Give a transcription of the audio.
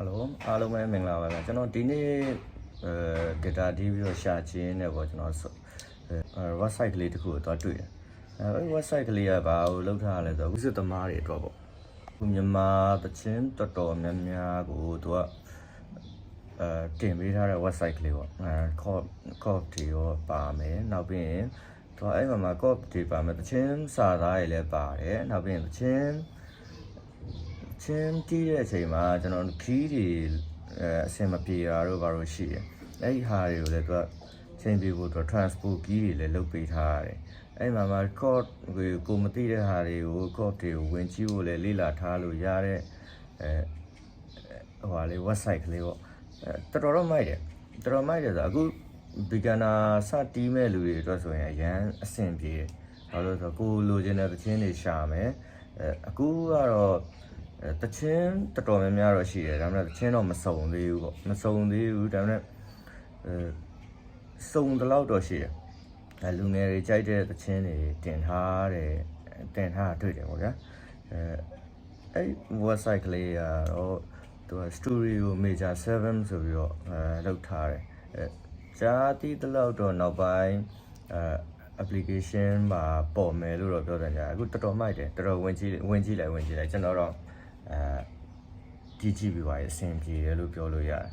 ဟယ်လိုအားလုံးပဲမင်္ဂလာပါဗျာကျွန်တော်ဒီနေ့အဲ data ဒီပြီးတော့ရှာခြင်းနဲ့ပေါ့ကျွန်တော်ဆိုအဲ website ကလေးတစ်ခုကိုတော့တွေ့တယ်အဲ website ကလေးကဘာကိုလောက်ထားရလဲဆိုတော့ဝိစစ်သမားတွေအတွက်ပေါ့ခုမြန်မာတချင်းတော်တော်များများကိုသူကအဲတင်ပေးထားတဲ့ website ကလေးပေါ့အဲ cop cop တွေရောပါမယ်နောက်ပြီးရင်သူကအဲ့မှာမှာ cop တွေပါမယ်တချင်းစာသားတွေလည်းပါတယ်နောက်ပြီးရင်တချင်း ချင်းတီးတဲ့အချိန်မှာကျွန်တော်ခီးတွေအဲအဆင်မပြေတာတို့ဘာလို့ရှိတယ်အဲ့ဒီဟာတွေကိုလည်းသူကချင်းပြေဖို့သူ transport ကီးတွေလည်းလုပ်ပေးထားရတယ်အဲ့မှာမှာ code ကိုကိုမသိတဲ့ဟာတွေကို code တွေကိုဝင်ကြည့်ဖို့လည်းလေ့လာထားလို့ရတဲ့အဲဟိုဟာလေး website ကလေးပေါ့အဲတော်တော်တော့မိုက်တယ်တော်တော်မိုက်တယ်ဆိုတော့အခု beginner စတီးမဲ့လူတွေအတွက်ဆိုရင်အရန်အဆင်ပြေတယ်ဘာလို့လဲဆိုတော့ကိုလိုချင်တဲ့သချင်းတွေရှာမယ်အဲအခုကတော့အဲ တချင်းတော်တော်များများတော့ရှိတယ်ဒါပေမဲ့တချင်းတော့မစုံသေးဘူးပေါ့မစုံသေးဘူးဒါပေမဲ့အဲစုံတလောက်တော့ရှိတယ်အဲလူငယ်တွေကြိုက်တဲ့တချင်းတွေတင်ထားတယ်တင်ထားတာတွေ့တယ်ပေါ့ဗျာအဲအဲ့ website ကလေးကတော့သူက studio major 7ဆိုပြီးတော့အဲလောက်ထားတယ်အဲဂျာတိတလောက်တော့နောက်ပိုင်းအဲ application မှာပေါ်မယ်လို့တော့ပြောတယ်ကြာအခုတော်တော်မိုက်တယ်တော်တော်ဝင်ကြည့်ဝင်ကြည့်လိုက်ဝင်ကြည့်လိုက်ကျွန်တော်တော့ အဲကြည့်ကြည့်ပြီးပါရဲ့အဆင်ပြေတယ်လို့ပြောလို့ရတယ်